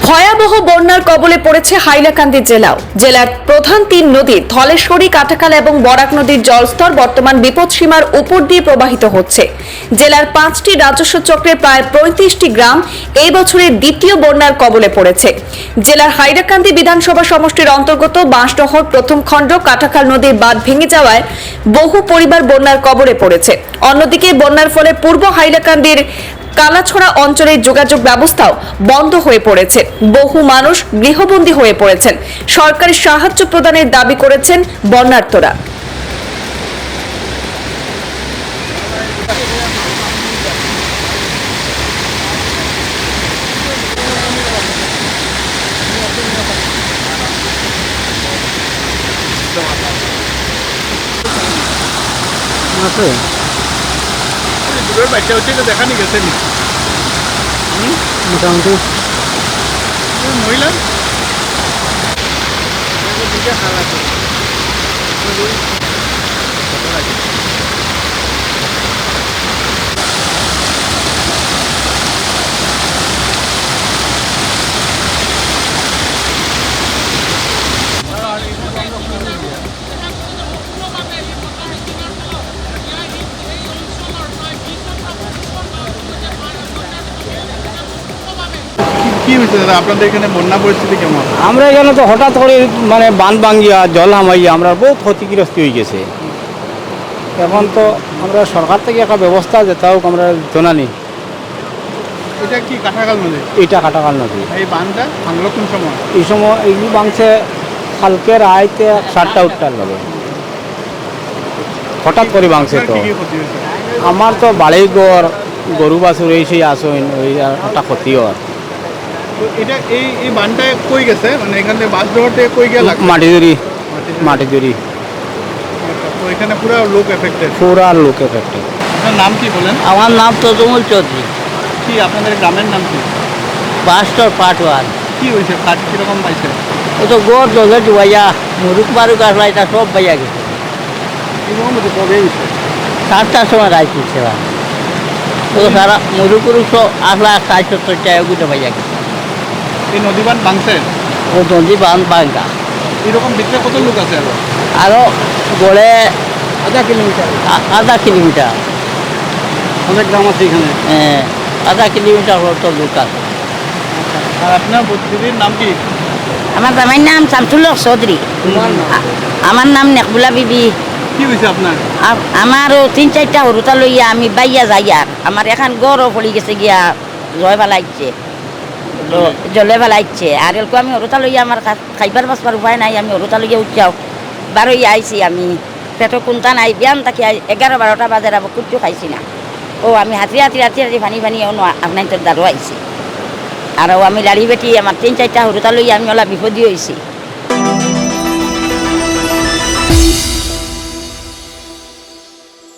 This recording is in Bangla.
ভয়াবহ বন্যার কবলে পড়েছে হাইলাকান্দি জেলাও। জেলার প্রধান তিন নদী ধলেশ্বরী কাটাখাল এবং বরাক নদীর জলস্তর বর্তমান বিপদসীমার উপর দিয়ে প্রবাহিত হচ্ছে। জেলার পাঁচটি রাজস্ব চক্রের প্রায় পঁয়ত্রিশটি গ্রাম এই বছরের দ্বিতীয় বন্যার কবলে পড়েছে। জেলার হাইলাকান্দি বিধানসভা সমষ্টির অন্তর্গত বাঁশডহর প্রথম খণ্ড কাটাখাল নদীর বাঁধ ভেঙে যাওয়ায় বহু পরিবার বন্যার কবলে পড়েছে। অন্যদিকে বন্যার ফলে পূর্ব হাইলাকান্দির কালাছড়া অঞ্চলের যোগাযোগ ব্যবস্থাও বন্ধ হয়ে পড়েছে। বহু মানুষ গৃহবন্দী হয়ে পড়েছেন। সরকারি সাহায্য প্রদানের দাবি করেছেন বন্যার্তরা আছে। দূরের বাচ্চা হচ্ছে এটা দেখানি গেছে নি। মোটামুটি। মহিলা? কি হয়েছে? দাদা আপনাদের এখানে বন্যা পরিস্থিতি কেমন? আমরা এখানে তো হঠাৎ করে মানে বান ভাঙ্গিয়া জল হামাইয়া আমরা বহুত ক্ষতিগ্রস্ত হয়ে গেছে। এখন তো আমরা সরকার থেকে একটা ব্যবস্থা যেটা হোক আমরা জানানি এটা কি নদী? কাটাকাল নদী। এই বানটা ভাঙলো কোন সময়? এই সময় এইগুলো বাংছে কালকে রাইতে সাতটা উঠটার লগে। হঠাৎ করে বাংছে তো। আমার তো বাড়ি ঘর গরু বাছুর এই সেই আসইন ওই একটা ক্ষতি হয় তো এটা এই এই বানটা কই গেছে? মানে এখান থেকে বাস ডোর থেকে কই গিয়ে মাটি জুড়ি মাটি জুড়ি তো এখানে পুরো লোক এফেক্টেড পুরা লোকে আপনার নাম কি বলেন? আমার নাম তো জমুল চৌধুরী। কি আপনাদের গ্রামের নাম কি? বাস্টর পাটওয়ার কি হয়েছে? কাজ কীরকম পাইছে? ও তো গোর জলে ডুবাইয়া মুরুক বারুক আসলা এটা সব বাইয়া গেছে। কীরকম হচ্ছে কবে গেছে সাতটার সময় তুলছে ওরা। তো সারা মুরুক সব আসলা ষাট সত্তর টাকা ওগুলো বাইয়া গেছে। এই নদী বান ভাঙছে ও নদী বান বাঙ্গা এরকম ভিতরে কত লোক আছে আরও? আরও গড়ে আধা কিলোমিটার। আধা কিলোমিটার। অনেক গ্রাম আছে এখানে? হ্যাঁ, আধা কিলোমিটার তো লোক আছে। আর আপনার দিদির নাম কি? আমার জামাইর নাম শামসুল হক চৌধুরী আমার নাম নেকবুলা বিবি। কি হয়েছে আপনার আমারও তিন চারটা সৰুতা লইয়া আমি বাইয়া যাই আর আমার এখন গড়ও পড়ি গেছে গিয়া জয় ফেলাইছে ল- জলে ফেলাইছে আর এলকো আমি অরুতা লইয়া আমার খাইবার বাঁচবার উপায় নাই, আমি অরুতা লইয়া উঠাও বারোই আইছি আমি। পেটো কোনটা নাই, বিয়ান তাকে এগারো বারোটা বাজে আবার কুটু খাইছি না। ও, আমি হাতি হাতি হাতি হাতি ভানি ফানি আপনার তোর দাঁড়ো আইছি। আর আমি লাড়ি বেটি আমার তিন চারটা সৰুতা লইয়া আমি অলপ বিপদী হয়েছি